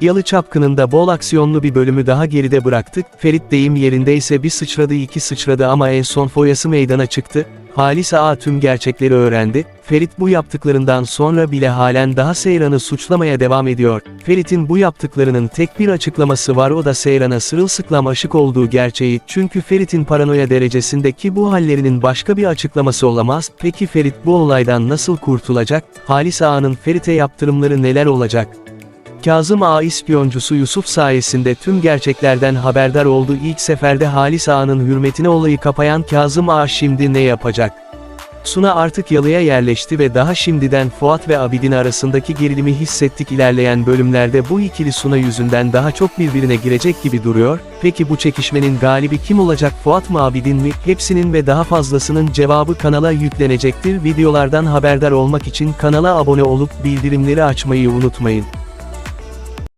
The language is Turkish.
Yalı Çapkını'nda bol aksiyonlu bir bölümü daha geride bıraktık, Ferit deyim yerindeyse bir sıçradı iki sıçradı ama en son foyası meydana çıktı, Halis Ağa tüm gerçekleri öğrendi, Ferit bu yaptıklarından sonra bile halen daha Seyran'ı suçlamaya devam ediyor. Ferit'in bu yaptıklarının tek bir açıklaması var o da Seyran'a sırılsıklam aşık olduğu gerçeği, çünkü Ferit'in paranoya derecesindeki bu hallerinin başka bir açıklaması olamaz, peki Ferit bu olaydan nasıl kurtulacak, Halis Ağa'nın Ferit'e yaptırımları neler olacak? Kazım Ağa ispiyoncusu Yusuf sayesinde tüm gerçeklerden haberdar oldu ilk seferde Halis Ağa'nın hürmetine olayı kapayan Kazım Ağa şimdi ne yapacak? Suna artık yalıya yerleşti ve daha şimdiden Fuat ve Abidin arasındaki gerilimi hissettik ilerleyen bölümlerde bu ikili Suna yüzünden daha çok birbirine girecek gibi duruyor, peki bu çekişmenin galibi kim olacak Fuat mı Abidin mi? Hepsinin ve daha fazlasının cevabı kanala yüklenecektir videolardan haberdar olmak için kanala abone olup bildirimleri açmayı unutmayın.